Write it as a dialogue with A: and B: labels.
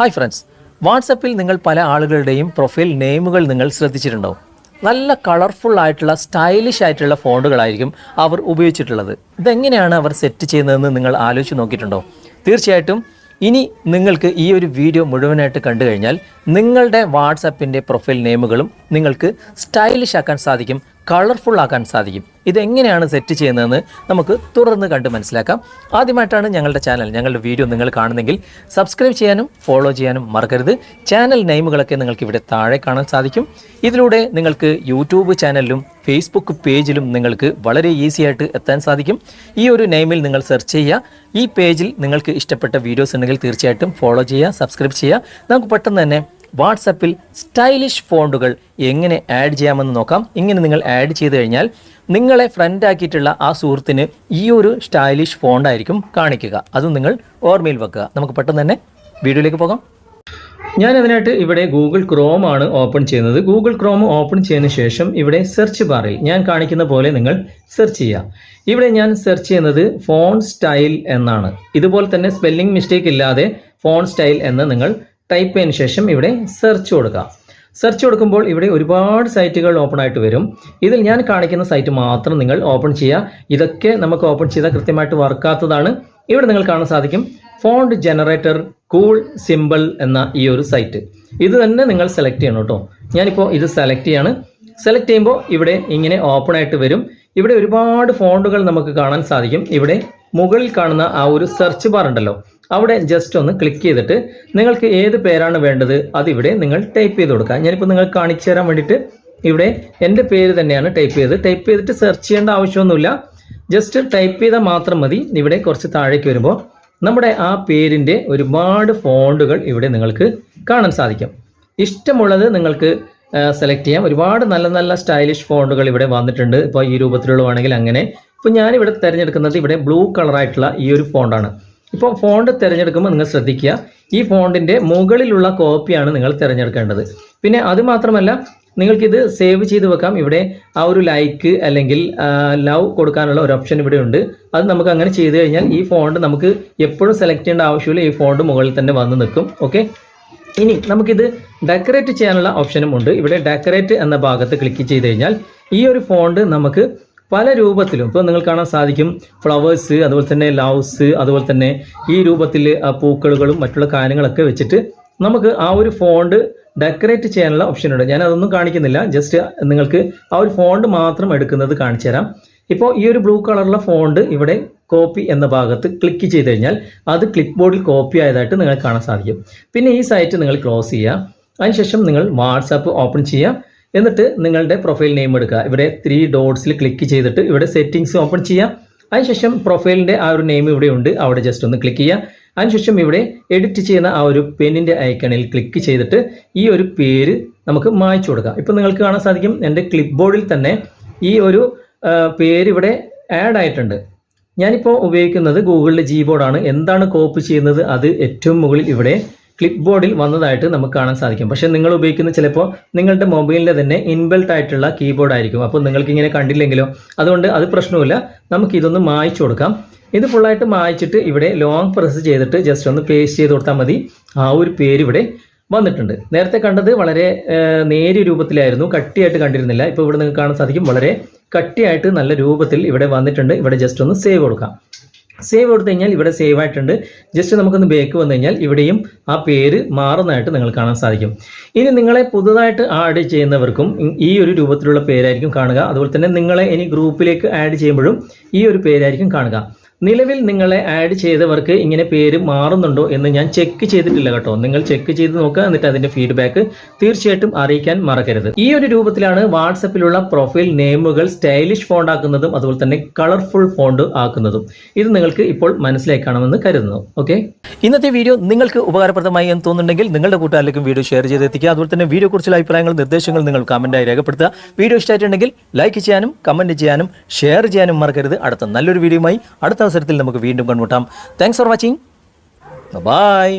A: Hi friends വാട്സപ്പിൽ നിങ്ങൾ പല ആളുകളുടെയും പ്രൊഫൈൽ നെയിമുകൾ നിങ്ങൾ ശ്രദ്ധിച്ചിട്ടുണ്ടാവും. നല്ല കളർഫുൾ ആയിട്ടുള്ള സ്റ്റൈലിഷ് ആയിട്ടുള്ള ഫോണ്ടുകളായിരിക്കും അവർ ഉപയോഗിച്ചിട്ടുള്ളത്. ഇതെങ്ങനെയാണ് അവർ സെറ്റ് ചെയ്യുന്നതെന്ന് നിങ്ങൾ ആലോചിച്ച് നോക്കിയിട്ടുണ്ടോ തീർച്ചയായിട്ടും ഇനി നിങ്ങൾക്ക് ഈ ഒരു വീഡിയോ മുഴുവനായിട്ട് കണ്ടു കഴിഞ്ഞാൽ നിങ്ങളുടെ വാട്സപ്പിന്റെ പ്രൊഫൈൽ നെയിമുകളും നിങ്ങൾക്ക് സ്റ്റൈലിഷ് ആക്കാൻ സാധിക്കും. കളർഫുൾ ആക്കാൻ സാധിക്കും. ഇതെങ്ങനെയാണ് സെറ്റ് ചെയ്യുന്നതെന്ന് നമുക്ക് തുടർന്ന് കണ്ട് മനസ്സിലാക്കാം. ആദ്യമായിട്ടാണ് ഞങ്ങളുടെ ചാനൽ ഞങ്ങളുടെ വീഡിയോ നിങ്ങൾ കാണുന്നെങ്കിൽ സബ്സ്ക്രൈബ് ചെയ്യാനും ഫോളോ ചെയ്യാനും മറക്കരുത്. ചാനൽ നെയിമുകളൊക്കെ നിങ്ങൾക്ക് ഇവിടെ താഴെ കാണാൻ സാധിക്കും. ഇതിലൂടെ നിങ്ങൾക്ക് യൂട്യൂബ് ചാനലിലും ഫേസ്ബുക്ക് പേജിലും നിങ്ങൾക്ക് വളരെ ഈസി ആയിട്ട് എത്താൻ സാധിക്കും. ഈ ഒരു നെയിമിൽ നിങ്ങൾ സെർച്ച് ചെയ്യുക. ഈ പേജിൽ നിങ്ങൾക്ക് ഇഷ്ടപ്പെട്ട വീഡിയോസ് ഉണ്ടെങ്കിൽ തീർച്ചയായിട്ടും ഫോളോ ചെയ്യുക സബ്സ്ക്രൈബ് ചെയ്യുക. നമുക്ക് പെട്ടെന്ന് തന്നെ വാട്സപ്പിൽ സ്റ്റൈലിഷ് ഫോണ്ടുകൾ എങ്ങനെ ആഡ് ചെയ്യാമെന്ന് നോക്കാം. ഇങ്ങനെ നിങ്ങൾ ആഡ് ചെയ്ത് കഴിഞ്ഞാൽ നിങ്ങളെ ഫ്രണ്ട് ആക്കിയിട്ടുള്ള ആ സുഹൃത്തിന് ഈ ഒരു സ്റ്റൈലിഷ് ഫോണ്ടായിരിക്കും കാണിക്കുക. അതും നിങ്ങൾ ഓർമ്മയിൽ വെക്കുക. നമുക്ക് പെട്ടെന്ന് തന്നെ വീഡിയോയിലേക്ക് പോകാം. ഞാൻ അതിനായിട്ട് ഇവിടെ ഗൂഗിൾ ക്രോം ആണ് ഓപ്പൺ ചെയ്യുന്നത്. ഗൂഗിൾ ക്രോം ഓപ്പൺ ചെയ്തതിന് ശേഷം ഇവിടെ സെർച്ച് ബാറിൽ ഞാൻ കാണിക്കുന്ന പോലെ നിങ്ങൾ സെർച്ച് ചെയ്യുക ഇവിടെ ഞാൻ സെർച്ച് ചെയ്യുന്നത് ഫോൺ സ്റ്റൈൽ എന്നാണ്. ഇതുപോലെ തന്നെ സ്പെല്ലിംഗ് മിസ്റ്റേക്ക് ഇല്ലാതെ ഫോൺ സ്റ്റൈൽ എന്ന് നിങ്ങൾ ടൈപ്പ് ചെയ്തതിന് ശേഷം ഇവിടെ സെർച്ച് കൊടുക്കുക സെർച്ച് കൊടുക്കുമ്പോൾ ഇവിടെ ഒരുപാട് സൈറ്റുകൾ ഓപ്പൺ ആയിട്ട് വരും. ഇതിൽ ഞാൻ കാണിക്കുന്ന സൈറ്റ് മാത്രം നിങ്ങൾ ഓപ്പൺ ചെയ്യുക. ഇതൊക്കെ നമുക്ക് ഓപ്പൺ ചെയ്താൽ കൃത്യമായിട്ട് വർക്കാത്തതാണ് ഇവിടെ നിങ്ങൾ കാണാൻ സാധിക്കും. ഫോണ്ട് ജനറേറ്റർ കൂൾ സിമ്പിൾ എന്ന ഈ ഒരു സൈറ്റ് ഇത് തന്നെ നിങ്ങൾ സെലക്ട് ചെയ്യണം കേട്ടോ. ഞാനിപ്പോൾ ഇത് സെലക്ട് ചെയ്യാണ്. സെലക്ട് ചെയ്യുമ്പോൾ ഇവിടെ ഇങ്ങനെ ഓപ്പൺ ആയിട്ട് വരും. ഇവിടെ ഒരുപാട് ഫോണ്ടുകൾ നമുക്ക് കാണാൻ സാധിക്കും. ഇവിടെ മുകളിൽ കാണുന്ന ആ ഒരു സെർച്ച് ബാർ ഉണ്ടല്ലോ. അവിടെ ജസ്റ്റ് ഒന്ന് ക്ലിക്ക് ചെയ്തിട്ട് നിങ്ങൾക്ക് ഏത് പേരാണ് വേണ്ടത് അതിവിടെ നിങ്ങൾ ടൈപ്പ് ചെയ്ത് കൊടുക്കുക. ഞാനിപ്പോൾ നിങ്ങൾക്ക് കാണിച്ചു തരാൻ വേണ്ടിയിട്ട് ഇവിടെ എന്റെ പേര് തന്നെയാണ് ടൈപ്പ് ചെയ്ത് ടൈപ്പ് ചെയ്തിട്ട് സെർച്ച് ചെയ്യേണ്ട ആവശ്യമൊന്നുമില്ല. ജസ്റ്റ് ടൈപ്പ് ചെയ്താൽ മാത്രം മതി. ഇവിടെ കുറച്ച് താഴേക്ക് വരുമ്പോൾ നമ്മുടെ ആ പേരിന്റെ ഒരുപാട് ഫോണ്ടുകൾ ഇവിടെ നിങ്ങൾക്ക് കാണാൻ സാധിക്കും. ഇഷ്ടമുള്ളത് നിങ്ങൾക്ക് സെലക്ട് ചെയ്യാം. ഒരുപാട് നല്ല നല്ല സ്റ്റൈലിഷ് ഫോണ്ടുകൾ ഇവിടെ വന്നിട്ടുണ്ട്. ഇപ്പോൾ ഈ രൂപത്തിലുള്ളതാണെങ്കിൽ അങ്ങനെ. ഇപ്പോൾ ഞാനിവിടെ തിരഞ്ഞെടുക്കുന്നത് ഇവിടെ ബ്ലൂ കളറായിട്ടുള്ള ഈ ഒരു ഫോണ്ടാണ്. ഇപ്പോൾ ഫോണ്ട് തിരഞ്ഞെടുക്കുമ്പോൾ നിങ്ങൾ ശ്രദ്ധിക്കുക. ഈ ഫോണ്ടിന്റെ മുകളിലുള്ള കോപ്പിയാണ് നിങ്ങൾ തിരഞ്ഞെടുക്കേണ്ടത്. പിന്നെ അതുമാത്രമല്ല നിങ്ങൾക്കിത് സേവ് ചെയ്ത് വെക്കാം. ഇവിടെ ആ ഒരു ലൈക്ക് അല്ലെങ്കിൽ ലവ് കൊടുക്കാനുള്ള ഒരു ഓപ്ഷൻ ഇവിടെ ഉണ്ട്. അത് നമുക്ക് അങ്ങനെ ചെയ്ത് കഴിഞ്ഞാൽ ഈ ഫോണ്ട് നമുക്ക് എപ്പോഴും സെലക്ട് ചെയ്യേണ്ട ആവശ്യമില്ല. ഈ ഫോണ്ട് മുകളിൽ തന്നെ വന്ന് നിൽക്കും. ഓക്കെ ഇനി നമുക്കിത് ഡെക്കറേറ്റ് ചെയ്യാനുള്ള ഓപ്ഷനും ഉണ്ട്. ഇവിടെ ഡെക്കറേറ്റ് എന്ന ഭാഗത്ത് ക്ലിക്ക് ചെയ്ത് കഴിഞ്ഞാൽ ഈ ഒരു ഫോണ്ട് നമുക്ക് പല രൂപത്തിലും ഇപ്പോൾ നിങ്ങൾ കാണാൻ സാധിക്കും ഫ്ലവേഴ്സ് അതുപോലെ തന്നെ ലൗസ് അതുപോലെ തന്നെ ഈ രൂപത്തിൽ പൂക്കളുകളും മറ്റുള്ള കാര്യങ്ങളൊക്കെ വെച്ചിട്ട് നമുക്ക് ആ ഒരു ഫോണ്ട് ഡെക്കറേറ്റ് ചെയ്യാനുള്ള ഓപ്ഷൻ ഉണ്ട്. ഞാൻ അതൊന്നും കാണിക്കുന്നില്ല. ജസ്റ്റ് നിങ്ങൾക്ക് ആ ഒരു ഫോണ്ട് മാത്രം എടുക്കുന്നത് കാണിച്ചു തരാം. ഇപ്പോൾ ഈ ഒരു ബ്ലൂ കളറുള്ള ഫോണ്ട് ഇവിടെ കോപ്പി എന്ന ഭാഗത്ത് ക്ലിക്ക് ചെയ്ത് കഴിഞ്ഞാൽ അത് ക്ലിപ്പ് ബോർഡിൽ കോപ്പി ആയതായിട്ട് നിങ്ങൾക്ക് കാണാൻ സാധിക്കും. പിന്നെ ഈ സൈറ്റ് നിങ്ങൾ ക്ലോസ് ചെയ്യുക. അതിനുശേഷം നിങ്ങൾ വാട്സാപ്പ് ഓപ്പൺ ചെയ്യുക. എന്നിട്ട് നിങ്ങളുടെ പ്രൊഫൈൽ നെയിം എടുക്കുക. ഇവിടെ ത്രീ ഡോട്ട്സിൽ ക്ലിക്ക് ചെയ്തിട്ട് ഇവിടെ സെറ്റിങ്സ് ഓപ്പൺ ചെയ്യാം. അതിനുശേഷം പ്രൊഫൈലിന്റെ ആ ഒരു നെയിം ഇവിടെ ഉണ്ട്. അവിടെ ജസ്റ്റ് ഒന്ന് ക്ലിക്ക് ചെയ്യുക അതിനുശേഷം ഇവിടെ എഡിറ്റ് ചെയ്യുന്ന ആ ഒരു പെന്നിന്റെ ഐക്കണിൽ ക്ലിക്ക് ചെയ്തിട്ട് ഈ ഒരു പേര് നമുക്ക് മായ്ച്ചു കൊടുക്കാം. ഇപ്പം നിങ്ങൾക്ക് കാണാൻ സാധിക്കും എന്റെ ക്ലിപ്പ് ബോർഡിൽ തന്നെ ഈ ഒരു പേര് ഇവിടെ ആഡ് ആയിട്ടുണ്ട്. ഞാനിപ്പോൾ ഉപയോഗിക്കുന്നത് ഗൂഗിളിന്റെ ജി ബോർഡാണ് എന്താണ് കോപ്പ് ചെയ്യുന്നത്? അത് ഏറ്റവും മുകളിൽ ഇവിടെ ക്ലിപ്പ് ബോർഡിൽ വന്നതായിട്ട് നമുക്ക് കാണാൻ സാധിക്കും. പക്ഷെ നിങ്ങൾ ഉപയോഗിക്കുന്ന ചിലപ്പോൾ നിങ്ങളുടെ മൊബൈലിന്റെ തന്നെ ഇൻബിൽട്ട് ആയിട്ടുള്ള കീബോർഡ് ആയിരിക്കും. അപ്പോൾ നിങ്ങൾക്ക് ഇങ്ങനെ കണ്ടില്ലെങ്കിലോ അതുകൊണ്ട് അത് പ്രശ്നമില്ല നമുക്ക് ഇതൊന്ന് മായ്ച്ചു കൊടുക്കാം. ഇത് ഫുള്ളായിട്ട് മായ്ച്ചിട്ട് ഇവിടെ ലോങ് പ്രസ് ചെയ്തിട്ട് ജസ്റ്റ് ഒന്ന് പേസ്റ്റ് ചെയ്ത് കൊടുത്താൽ മതി. ആ ഒരു പേര് ഇവിടെ വന്നിട്ടുണ്ട്. നേരത്തെ കണ്ടത് വളരെ നേരിയ രൂപത്തിലായിരുന്നു. കട്ടിയായിട്ട് കണ്ടിരുന്നില്ല. ഇപ്പോൾ ഇവിടെ നിങ്ങൾക്ക് കാണാൻ സാധിക്കും. വളരെ കട്ടിയായിട്ട് നല്ല രൂപത്തിൽ ഇവിടെ വന്നിട്ടുണ്ട്. ഇവിടെ ജസ്റ്റ് ഒന്ന് സേവ് കൊടുക്കാം. സേവ് കൊടുത്തു കഴിഞ്ഞാൽ ഇവിടെ സേവ് ആയിട്ടുണ്ട്. ജസ്റ്റ് നമുക്കൊന്ന് ബേക്ക് വന്നു കഴിഞ്ഞാൽ ഇവിടെയും ആ പേര് മാറുന്നതായിട്ട് നിങ്ങൾ കാണാൻ സാധിക്കും. ഇനി നിങ്ങളെ പുതുതായിട്ട് ആഡ് ചെയ്യുന്നവർക്കും ഈ ഒരു രൂപത്തിലുള്ള പേരായിരിക്കും കാണുക. അതുപോലെ തന്നെ നിങ്ങളെ ഇനി ഗ്രൂപ്പിലേക്ക് ആഡ് ചെയ്യുമ്പോഴും ഈ ഒരു പേരായിരിക്കും കാണുക. നിലവിൽ നിങ്ങളെ ആഡ് ചെയ്തവർക്ക് ഇങ്ങനെ പേര് മാറുന്നുണ്ടോ എന്ന് ഞാൻ ചെക്ക് ചെയ്തിട്ടില്ല കേട്ടോ. നിങ്ങൾ ചെക്ക് ചെയ്ത് നോക്കുക എന്നിട്ട് അതിന്റെ ഫീഡ്ബാക്ക് തീർച്ചയായിട്ടും അറിയിക്കാൻ മറക്കരുത്. ഈ ഒരു രൂപത്തിലാണ് വാട്സപ്പിലുള്ള പ്രൊഫൈൽ നെയിമുകൾ സ്റ്റൈലിഷ് ഫോണ്ട് ആക്കുന്നതും അതുപോലെ തന്നെ കളർഫുൾ ഫോണ്ട് ആക്കുന്നതും. ഇത് നിങ്ങൾക്ക് ഇപ്പോൾ മനസ്സിലായി കാണുമെന്ന് കരുതുന്നു. ഓക്കെ ഇന്നത്തെ വീഡിയോ നിങ്ങൾക്ക് ഉപകാരപ്രദമായി എന്ന് തോന്നുന്നുണ്ടെങ്കിൽ നിങ്ങളുടെ കൂട്ടുകാരിലേക്കും വീഡിയോ ഷെയർ ചെയ്ത് എത്തിക്കുക. അതുപോലെ തന്നെ വീഡിയോ കുറിച്ചുള്ള അഭിപ്രായങ്ങൾ നിർദ്ദേശങ്ങൾ നിങ്ങൾ കമന്റായി രേഖപ്പെടുത്തുക. വീഡിയോ ഇഷ്ടമായിട്ടുണ്ടെങ്കിൽ ലൈക്ക് ചെയ്യാനും കമന്റ് ചെയ്യാനും ഷെയർ ചെയ്യാനും മറക്കരുത്. അടുത്ത നല്ലൊരു വീഡിയോയുമായി അടുത്ത അവസരത്തിൽ നമുക്ക് വീണ്ടും കണ്ടുമുട്ടാം. Thanks for watching bye